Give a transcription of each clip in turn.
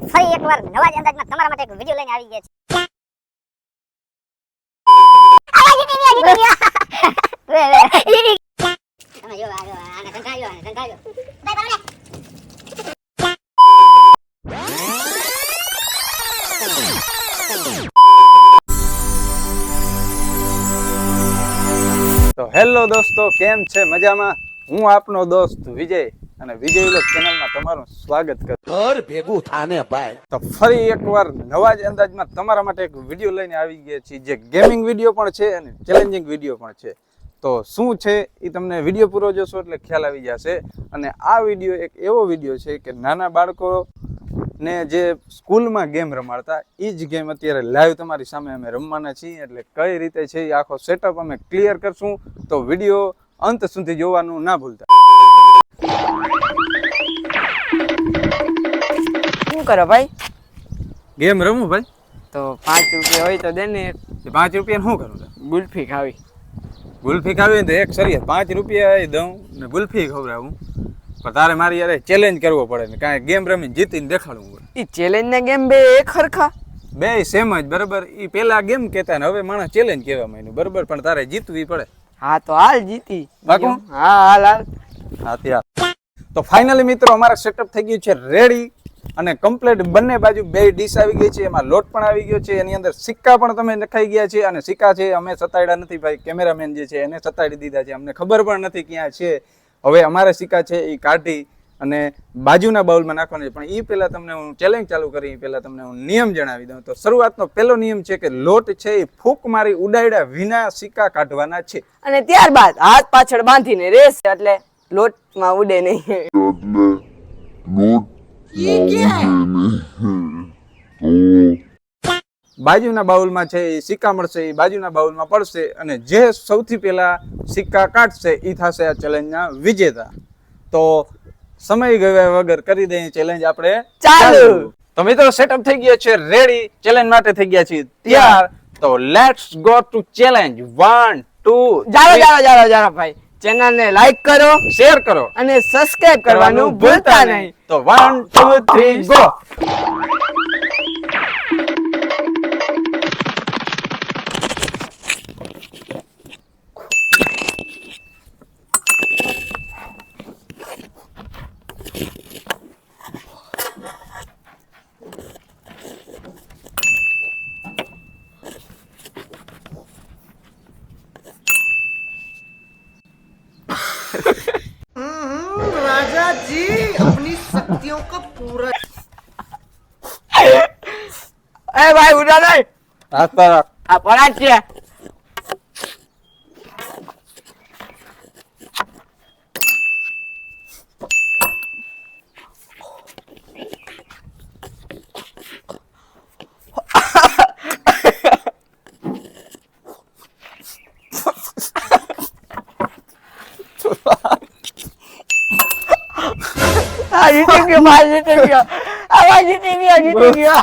તો ફરી એકવાર નવા જ અંદાજમાં તમારા માટે એક વિડિયો લઈને આવી ગયા છે. તો હેલો દોસ્તો, કેમ છે? મજામાં? હું આપનો દોસ્ત વિજય. અને વિજય વ્લોગ ચેનલમાં તમારું સ્વાગત કરું. ઘર ભેગું થાને ભાઈ. તો ફરી એકવાર નવા જ અંદાજમાં તમારા માટે એક વીડિયો લઈને આવી ગયા છીએ જે ગેમિંગ વીડિયો પણ છે અને ચેલેન્જિંગ વીડિયો પણ છે. તો શું છે એ તમને વીડિયો પૂરો જોશો એટલે ખ્યાલ આવી જશે. અને આ વીડિયો એક એવો વીડિયો છે કે નાના બાળકો ને જે સ્કૂલમાં ગેમ રમાડતા એ જ ગેમ અત્યારે લાઈવ તમારી સામે અમે રમવાના છીએ. એટલે કઈ રીતે છે એ આખો સેટઅપ અમે ક્લિયર કરશું તો વીડિયો અંત સુધી જોવાનું ના ભૂલતા. કરો ભાઈ? ગેમ રમું ભાઈ? તો પાંચ રૂપિયા હોય તો દે ને. પાંચ રૂપિયા શું કરું? ગુલ્ફી ખાવી. ગુલ્ફી ખાવી તો એક સરિયે પાંચ રૂપિયા દઉં ને ગુલ્ફી ખવડાવું. પણ તારે મારી યારે ચેલેન્જ કરવો પડે ને કાંઈ ગેમ રમીને જીતીને દેખાડવું પડે એ ચેલેન્જ ને ગેમ બે એક સરખા બે સેમ જ બરાબર? એ પેલા ગેમ કહેતા ને હવે માણસ ચેલેન્જ કહેવા માંડ્યું. બરાબર? પણ તારે જીતવી પડે. હા તો હાલ જીતી. બાકુ? હા હાલ હાલ. હા ત્યાં. તો ફાઇનલી મિત્રો અમારા સેટઅપ થઈ ગયું છે રેડી અને કમ્પ્લીટ બંને બાજુ બે ડીશ આવી ગઈ છે. એમાં લોટ પણ આવી ગયો છે. એની અંદર સિક્કા પણ તમે નખાઈ ગયા છે અને સિક્કા છે અમે સતાડ્યા નથી ભાઈ. કેમેરામેન જે છે એને સતાડી દીધા છે. અમને ખબર પણ નથી ક્યાં છે. હવે અમારા સિક્કા છે એ કાઢી અને બાજુના બાઉલમાં નાખવાના છે. પણ એ પહેલાં તમને હું ચેલેન્જ ચાલુ કરી પહેલાં તમને હું નિયમ જણાવી દઉં. તો શરૂઆતનો પહેલો નિયમ છે કે લોટ છે એ ફૂંક મારી ઉડાડ્યા વિના સિક્કા કાઢવાના છે. અને ત્યારબાદ હાથ પાછળ બાંધીને રેસ એટલે લોટમાં ઉડે નહીં બાજુના બાઉલમાં છે એ સિક્કા મળશે એ બાજુના બાઉલમાં પડશે અને જે સૌથી પહેલા સિક્કા કાઢશે એ થશે આ ચેલેન્જના વિજેતા. તો સમય ગયા વગર કરી દઈએ ચેલેન્જ આપણે ચાલુ. તો મિત્રો સેટઅપ થઈ ગયો છે રેડી ચેલેન્જ માટે થઈ ગયા છીએ ત્યાર. તો let's go to challenge one two જારો જારો જારો જારો ભાઈ. ચેનલ ને લાઈક કરો શેર કરો. અને સબસ્ક્રાઇબ કરવાનું ભૂલતા નહીં. તો વન ટુ થ્રી ગો राजा जी अपनी शक्तियों का पूरा ए भाई उड़ा नहीं आप पर आप ગયો ભાઈ જીતી ગયો. આ ભાઈ જીતી ગયો જીતી ગયો.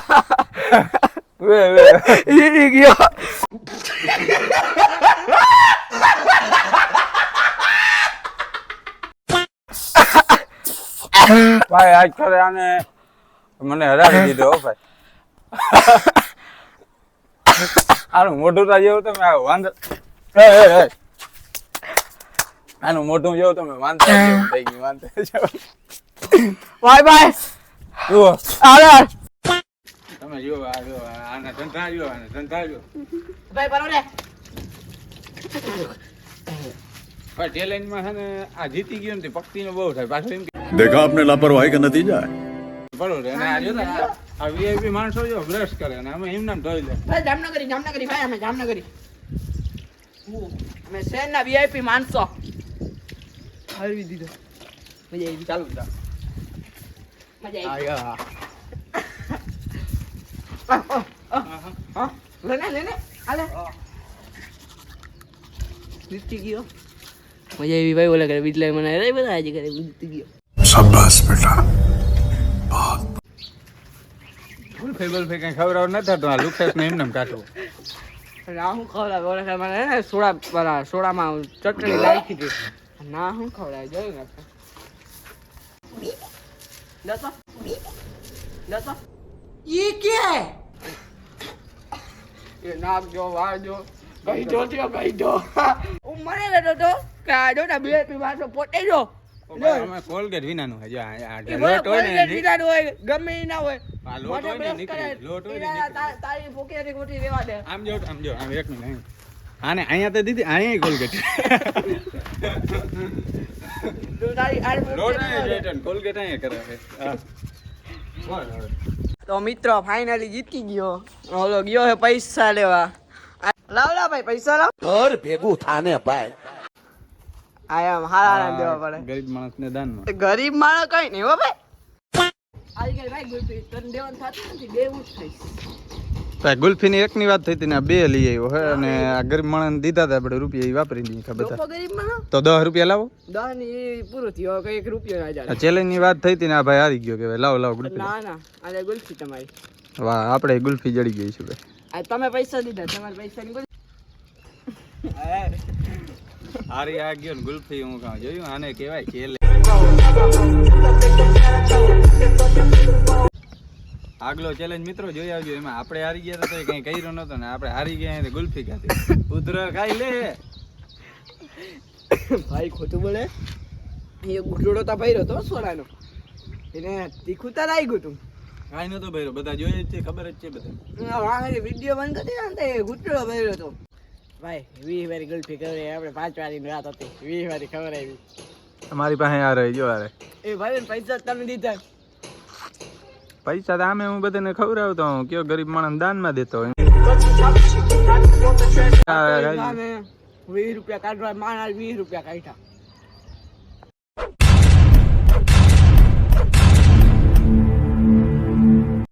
વે વે. જીતી ગયો. ભાઈ આજ ખરે આને મને હરાવી દીધો ભાઈ. આનું મોઢું તો જેવું તમે આ એ. આનું મોઢું જેવું તમે જેવું થઈ ગયું જેવું. બાય બાય જુઓ. આલે દેખા આપને લાપરવાહી કે નથી માણસો જો બ્રશ કરે ને અમે એમને ધોઈ લે. ભાઈ જામનગરી જામનગરી ભાઈ અમે જામનગરી. અમે શહેરના વીઆઈપી માણસો. ચાલુ જા. મજા ગયો મજા આવી ભાઈ મને બધા આજે ગયો શાબાશ બેટા ફૂલ ફેબલ કઈ ખબર ન થતો આ લુકેશ ને હું ખવડાવે ઓલા મને સોડા સોડામાં ચટણી લાખી દીધી ના હું ખવડાવે જોયું ને લેતો લેતો ઈ કે? એ નાખજો વાળજો ગઈ જો થયો ગઈ જો. મને લેતો તો કાઢો ના બે પીવા તો પોતે ગમે ના હોય. આ લોટ હોય ને રેવા દે. આમ જો આમ જો આમ એક મિનિટ આને અહીંયા તો દીધી અહીંયા કોલગેટ તો મિત્ર ફાઇનલી જીતી ગયો. ઓલો ગયો હે પૈસા લેવા. લાવ લાવ ભાઈ પૈસા લાવ. ઘર ભેગું થાને ભાઈ. આયા હારા ના દેવા પડે. ગરીબ માણસ ને દાન ગરીબ માણસ કઈ નહીં હો ભાઈ. આવી ગઈ ભાઈ ગુરપ્રીત તને દેવાનું થતું નથી દેવું જ થઈશ. તો ગુલ્ફીની એકની વાત થઈ હતી ને બે લઈ આવ્યો હે અને આ ગરીબ માણસને દીધા હતા આપણે રૂપિયા એ વાપરી લઈએ ખબર બધા તો દસ રૂપિયા લાવો દસની પૂરું થયું એક રૂપિયો ના આ જાય ચેલેન્જની વાત થઈ હતી ને આ ભાઈ હારી ગયો કે ભાઈ લાવો લાવો ગુલ્ફી ના ના આજે ગુલફી તમારી વાહ આપણે ગુલ્ફી જડી ગઈ છે ભાઈ તમે પૈસા દીધા તમારે પૈસા ની હારી આ ગયો ને ગુલ્ફી હું કાં જોયું આને કહેવાય ચેલે આગલો ચેલેન્જ મિત્રો જોઈ આવજો. એમાં આપણે હારી ગયા તો કઈ કર્યો નતો ને આપણે હારી ગયા એટલે ગુલ્ફી ખાધી. ઉધર ખાઈ લે. ભાઈ ખોટું બોલે? એ ગુટડો તો ભર્યો તો સોડાનો. એને તીખું તા લાગી ગયું તું. કાંઈ નતો ભાઈ બધા જોઈએ જ છે ખબર જ છે બધા. વાંહે વીડિયો બંધ કરી ને તે ગુટડો ભર્યો રહ્યો ભાઈ વી વારી ગુલ્ફી કરે આપણે પાંચ વારી રાત હતી. વી વારી ખબર આવી અમારી પાસે આ રહી જો અરે એ ભાઈ પૈસા તમે દીધા. પૈસા તો આમે હું બધાને ખવડાવતો હું કયો ગરીબ માણસ દાનમાં દેતો હોય. વીસ રૂપિયા કાઢવા માણસ વીસ રૂપિયા કાઢ્યા.